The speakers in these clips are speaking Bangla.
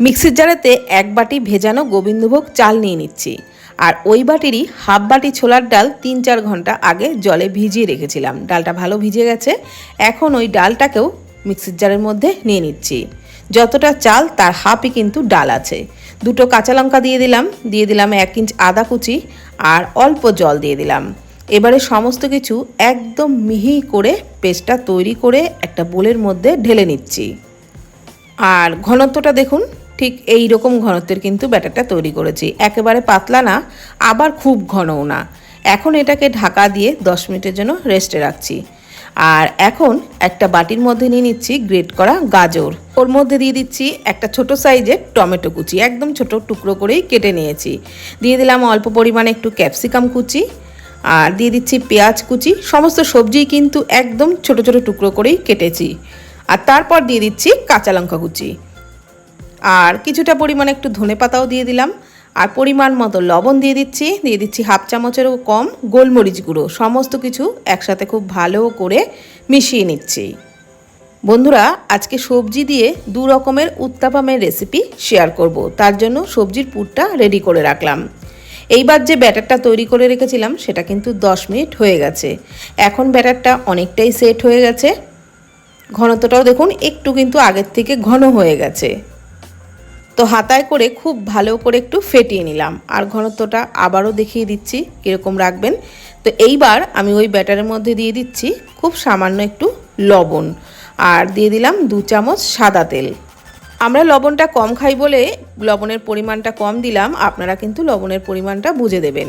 মিক্সির জারেতে এক বাটি ভেজানো গোবিন্দভোগ চাল নিয়ে নিচ্ছি। আর ওই বাটিরই হাফ বাটি ছোলার ডাল তিন চার ঘণ্টা আগে জলে ভিজিয়ে রেখেছিলাম। ডালটা ভালো ভিজে গেছে। এখন ওই ডালটাকেও মিক্সির জারের মধ্যে নিয়ে নিচ্ছি। যতটা চাল, তার হাফই কিন্তু ডাল আছে। দুটো কাঁচা লঙ্কা দিয়ে দিলাম। দিয়ে দিলাম এক ইঞ্চ আদা কুচি আর অল্প জল দিয়ে দিলাম। এবারে সমস্ত কিছু একদম মিহি করে পেস্টটা তৈরি করে একটা বোলের মধ্যে ঢেলে নিচ্ছি। আর ঘনত্বটা দেখুন। ঠিক এই রকম ঘনত্বের কিন্তু ব্যাটারটা তৈরি করেছি। একেবারে পাতলা না, আবার খুব ঘনও না। এখন এটাকে ঢাকা দিয়ে 10 মিনিটের জন্য রেস্টে রাখছি। আর এখন একটা বাটির মধ্যে নিয়ে নিচ্ছি গ্রেট করা গাজর। ওর মধ্যে দিয়ে দিচ্ছি একটা ছোট সাইজের টমেটো কুচি, একদম ছোট টুকরো করেই কেটে নিয়েছি। দিয়ে দিলাম অল্প পরিমাণে একটু ক্যাপসিকাম কুচি, আর দিয়ে দিচ্ছি পেঁয়াজ কুচি, সমস্ত সবজি কিন্তু একদম ছোট ছোট টুকরো করেই কেটেছি। আর তারপর দিয়ে দিচ্ছি কাঁচা লঙ্কা কুচি। আর কিছুটা পরিমাণে একটু ধনে পাতাও দিয়ে দিলাম। আর পরিমাণ মতো লবণ দিয়ে দিচ্ছি। দিয়ে দিচ্ছি হাফ চামচেরও কম গোলমরিচ গুঁড়ো। সমস্ত কিছু একসাথে খুব ভালো করে মিশিয়ে নিচ্ছি। বন্ধুরা, আজকে সবজি দিয়ে দু রকমের উত্তাপামের রেসিপি শেয়ার করব। তার জন্য সবজির পুরটা রেডি করে রাখলাম। এইবার যে ব্যাটারটা তৈরি করে রেখেছিলাম, সেটা কিন্তু 10 মিনিট হয়ে গেছে। এখন ব্যাটারটা অনেকটাই সেট হয়ে গেছে। ঘনত্বটাও দেখুন, একটু কিন্তু আগের থেকে ঘন হয়ে গেছে। তো হাতায় করে খুব ভালো করে একটু ফেটিয়ে নিলাম। আর ঘনত্বটা আবারও দেখিয়ে দিচ্ছি, কীরকম রাখবেন। তো এইবার আমি ওই ব্যাটারের মধ্যে দিয়ে দিচ্ছি খুব সামান্য একটু লবণ। আর দিয়ে দিলাম দু চামচ সাদা তেল। আমরা লবণটা কম খাই বলে লবণের পরিমাণটা কম দিলাম, আপনারা কিন্তু লবণের পরিমাণটা বুঝে দেবেন।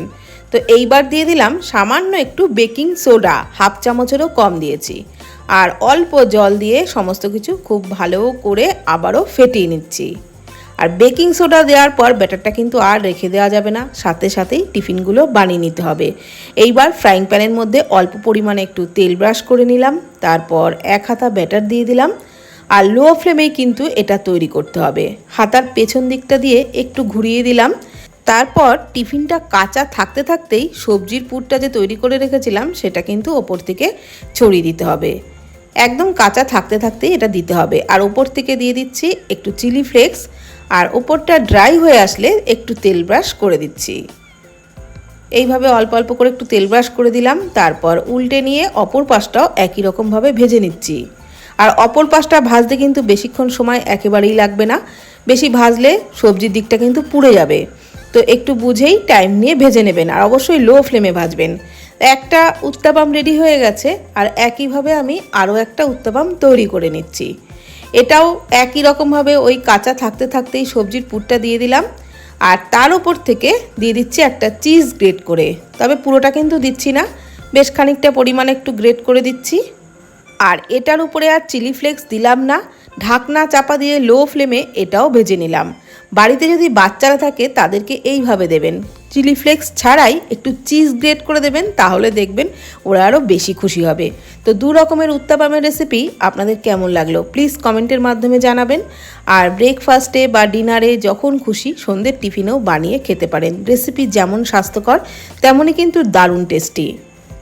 তো এইবার দিয়ে দিলাম সামান্য একটু বেকিং সোডা, হাফ চামচেরও কম দিয়েছি। আর অল্প জল দিয়ে সমস্ত কিছু খুব ভালো করে আবারও ফেটিয়ে নিচ্ছি। আর বেকিং সোডা দেওয়ার পর ব্যাটারটা কিন্তু আর রেখে দেওয়া যাবে না। সাথে সাথেই টিফিনগুলো বানিয়ে নিতে হবে। এইবার ফ্রাইং প্যানের মধ্যে অল্প পরিমাণে একটু তেল ব্রাশ করে নিলাম। তারপর এক হাতা ব্যাটার দিয়ে দিলাম। আর লো ফ্লেমেই কিন্তু এটা তৈরি করতে হবে। হাতার পেছন দিকটা দিয়ে একটু ঘুরিয়ে দিলাম। তারপর টিফিনটা কাঁচা থাকতে থাকতেই সবজির পুরটা যে তৈরি করে রেখেছিলাম, সেটা কিন্তু ওপর থেকে ছড়িয়ে দিতে হবে। একদম কাঁচা থাকতে থাকতেই এটা দিতে হবে। আর ওপর থেকে দিয়ে দিচ্ছি একটু চিলি ফ্লেক্স। আর ওপরটা ড্রাই হয়ে আসলে একটু তেল ব্রাশ করে দিচ্ছি। এইভাবে অল্প অল্প করে একটু তেল ব্রাশ করে দিলাম, তারপর উল্টে নিয়ে অপর পাশটাও একই রকমভাবে ভেজে নিচ্ছি। আর অপর পাশটা ভাজতে কিন্তু বেশিক্ষণ সময় একেবারেই লাগবে না, বেশি ভাজলে সবজির দিকটা কিন্তু পুড়ে যাবে। তো একটু বুঝেই টাইম নিয়ে ভেজে নেবেন, আর অবশ্যই লো ফ্লেমে ভাজবেন। একটা উত্তাপাম রেডি হয়ে গেছে, আর একইভাবে আমি আরও একটা উত্তাপাম তৈরি করে নিচ্ছি। এটাও একই রকমভাবে ওই কাঁচা থাকতে থাকতেই সবজির পুরটা দিয়ে দিলাম। আর তার উপর থেকে দিয়ে দিচ্ছি একটা চিজ গ্রেট করে। তবে পুরোটা কিন্তু দিচ্ছি না। বেশ খানিকটা পরিমাণে একটু গ্রেট করে দিচ্ছি। আর এটার উপরে আর চিলি ফ্লেক্স দিলাম না। ঢাকনা চাপা দিয়ে লো ফ্লেমে এটাও ভেজে নিলাম। বাড়িতে যদি বাচ্চারা থাকে, তাদেরকে এইভাবে দেবেন। চিলি ফ্লেক্স ছাড়াই একটু চিজ গ্রেট করে দেবেন, তাহলে দেখবেন ওরা আরও বেশি খুশি হবে। তো দু রকমের উত্তাপামের রেসিপি আপনাদের কেমন লাগল? প্লিজ কমেন্টের মাধ্যমে জানাবেন। আর ব্রেকফাস্টে বা ডিনারে যখন খুশি, সন্ধ্যের টিফিনেও বানিয়ে খেতে পারেন। রেসিপি যেমন স্বাস্থ্যকর, তেমনই কিন্তু দারুণ টেস্টি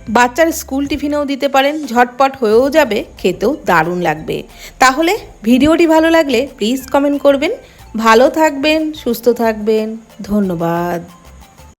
বাচ্চার স্কুল টিফিনেও দিতে পারেন, ঝটপট হয়েও যাবে, খেতেও দারুণ লাগবে। তাহলে ভিডিওটি ভালো লাগলে প্লিজ কমেন্ট করবেন। ভালো থাকবেন, সুস্থ থাকবেন, ধন্যবাদ।